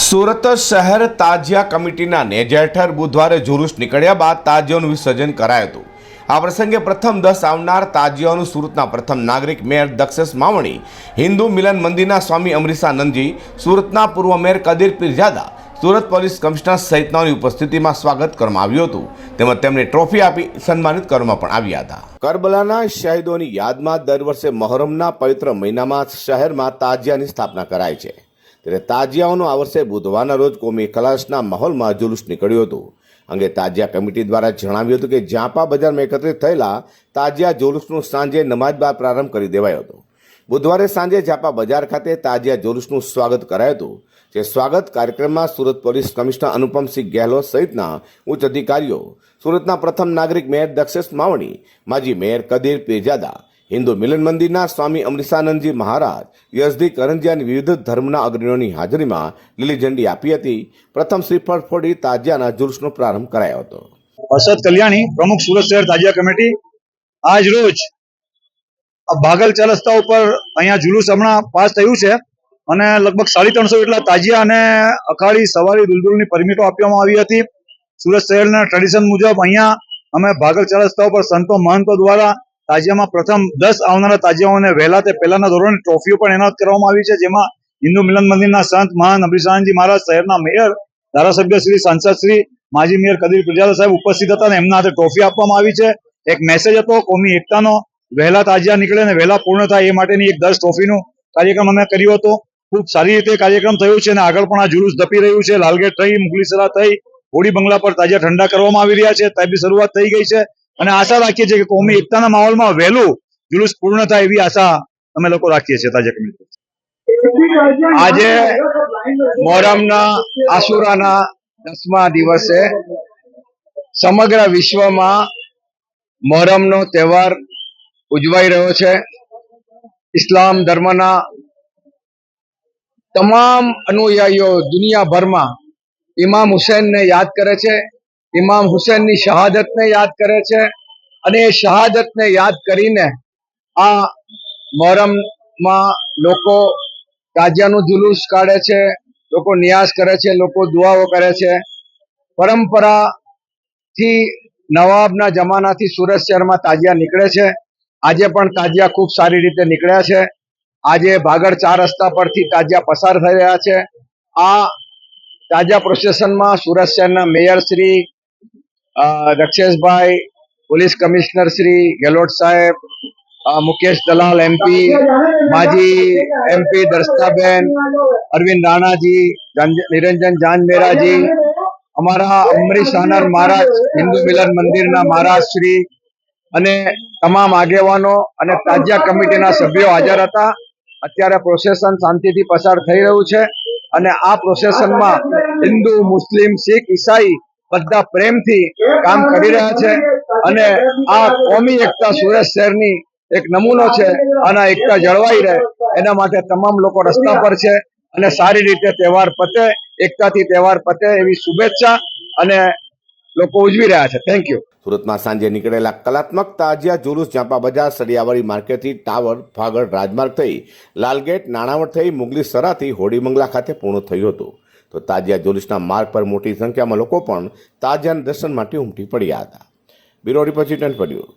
સુરત શહેર તાજિયા કમિટીના નેજેઠર બુધવારે જુલુસ નીકળ્યા બાદ તાજિયાનું વિસર્જન કરાયું હતું. આ પ્રસંગે પ્રથમ દસ આવનાર તાજિયાનું સુરતના પ્રથમ નાગરિક મેયર દક્ષેશ માવણી, હિન્દુ મિલન મંદિરના સ્વામી અમરીસાનંદજી સુરતના પૂર્વ mayor Kadir Pirzada, Surat police commissioner સહિતનાની ઉપસ્થિતિમાં સ્વાગત કરવામાં આવ્યું હતું. તેમજ તેમને ટ્રોફી આપી સન્માનિત કરવામાં પણ આવ્યા હતા. કરબલાના શહીદોની યાદમાં દર વર્ષે મહોરમના પવિત્ર મહિનામાં શહેરમાં તાજિયાની સ્થાપના કરાય છે. ત્યારે તાજિયાઓનો આ વર્ષે બુધવારના રોજ કોમી કલાશના માહોલમાં જુલુસ નીકળ્યું હતું. અંગે તાજિયા કમિટી દ્વારા જણાવ્યું હતું કે જાપા બજારમાં એકત્રિત થયેલા તાજિયા જુલુસનું સાંજે નમાજ બાદ પ્રારંભ કરી દેવાયો હતો. બુધવારે સાંજે જાપા બજાર ખાતે તાજિયા જુલુસનું સ્વાગત કરાયું હતું, જે સ્વાગત કાર્યક્રમમાં સુરત પોલીસ કમિશનર અનુપમસિંહ ગેહલોત સહિતના ઉચ્ચ અધિકારીઓ, સુરતના પ્રથમ નાગરિક મેયર દક્ષેશ માવણી, માજી મેયર કદીર પીરજાદા હિન્દુ મિલન મંદિરના સ્વામી અમરીસાનંદજી મહારાજ યઝદી કરંજિયાની વિવિધ ધર્મના અગ્રણીઓની હાજરીમાં લીલી ઝંડી આપી હતી. પ્રથમ શ્રીફળ ફોડી તાજિયાના જુલુસનો પ્રારંભ કરાયો હતો. હર્ષદ કલ્યાણી પ્રમુખ સુરત શહેર તાજિયા કમિટી આજ રોજ આ ભાગલ ચાર રસ્તા ઉપર અહીંયા જુલુસ હમણાં પાસ થયું છે અને લગભગ સાડી ત્રણસો જેટલા તાજિયા અને અખાડી સવારી દુલદુલની પરમિટો આપવામાં આવી હતી. સુરત શહેરના ટ્રેડિશન મુજબ અહીંયા અમે ભાગલ ચાર રસ્તા ઉપર સંતો મહંતો દ્વારા તાજિયામાં પ્રથમ દસ આવનારા તાજિયાઓને વહેલા તે પહેલાના ધોરણે ટ્રોફીઓ પણ એનાયત કરવામાં આવી છે, જેમાં હિન્દુ મિલન મંદિરના સંત મહાન અભિશાનજી મહારાજ શહેરના મેયર, ધારાસભ્ય શ્રી, સાંસદ શ્રી, માજી મેયર કદીર પુજારા સાહેબ ઉપસ્થિત હતા અને એમના હાથે ટ્રોફી આપવામાં આવી છે. એક મેસેજ હતો કોમી એકતાનો વહેલા તાજિયા નીકળે અને વહેલા પૂર્ણ થાય એ માટેની એક દસ ટ્રોફીનું કાર્યક્રમ અમે કર્યો હતો. ખૂબ સારી રીતે કાર્યક્રમ થયો છે અને આગળ પણ આ જુલુસ ધપી રહ્યું છે. લાલગેટ થઈ, મુગલીસરા થઈ હોડી બંગલા પર તાજિયા ઠંડા કરવામાં આવી રહ્યા છે. તાબી શરૂઆત થઈ ગઈ છે. અને આશા રાખીએ છીએ કે કોમી એકતાના માહોલમાં વહેલું જુલુસ પૂર્ણ થાય એવી આશા અમે લોકો રાખીએ છીએ તાજક મિત્રો આજે મોહરમના આશુરાના દસમા દિવસે સમગ્ર વિશ્વમાં મોહરમનો તહેવાર ઉજવાઈ રહ્યો છે. ઇસ્લામ ધર્મના તમામ અનુયાયીઓ દુનિયાભરમાં ઇમામ હુસેનને યાદ કરે છે. ઇમામ હુસૈનની શહાદતને યાદ કરે છે અને એ શહાદતને યાદ કરીને આ મોહરમમાં લોકો તાજિયાનું જુલુસ કાઢે છે, લોકો નિયાસ કરે છે, લોકો દુઆઓ કરે છે. પરંપરાથી નવાબના જમાનાથી સુરત શહેરમાં તાજિયા નીકળે છે. આજે પણ તાજિયા ખૂબ સારી રીતે નીકળ્યા છે. આજે ભાગળ ચાર રસ્તા પરથી તાજિયા પસાર થઈ રહ્યા છે. આ તાજા પ્રોસેસનમાં સુરત શહેરના mayor Shri Daksheshbhai police commissioner Shri Gehlot સાહેબ મુકેશ દલાલ એમપી માજી એમપી દર્શનાબેન અરવિંદ રાણાજી જાન- નિરંજન જાનમેરાજી, અમારા અમરીશ આનંદ મહારાજ, હિન્દુ મિલન મંદિરના મહારાજ શ્રી અને તમામ આગેવાનો અને તાજિયા કમિટીના સભ્યો હાજર હતા. અત્યારે પ્રોસેસન શાંતિથી પસાર થઈ રહ્યું છે અને આ પ્રોસેસનમાં હિન્દુ, મુસ્લિમ, શીખ, ઈસાઈ બધા પ્રેમથી કામ કરી રહ્યા છે અને આ કોમી એકતા સુરત શહેરની એક નમૂનો છે અને એકતા જળવાઈ રહે એના માટે તમામ લોકો રસ્તા પર છે અને સારી રીતે તહેવાર પતે, એકતાથી તહેવાર પતે એવી શુભેચ્છા અને લોકો ઉજવી રહ્યા છે. થેન્ક યુ સુરતમાં સાંજે નીકળેલા કલાત્મક તાજિયા જુલુસ જાંપા બજાર સરિયાવાળી માર્કેટથી ટાવર ફાગડ રાજમાર્ગ થઈ, લાલગેટ, નાણાવટ થઈ, મુગલી સરાથી હોડીમંગલા ખાતે પૂર્ણ થયું હતું. તો તાજિયા જુલુસના માર્ગ પર મોટી સંખ્યામાં લોકો પણ તાજિયાના દર્શન માટે ઉમટી પડ્યા હતા. બ્યુરો રિપોર્ટ પડ્યું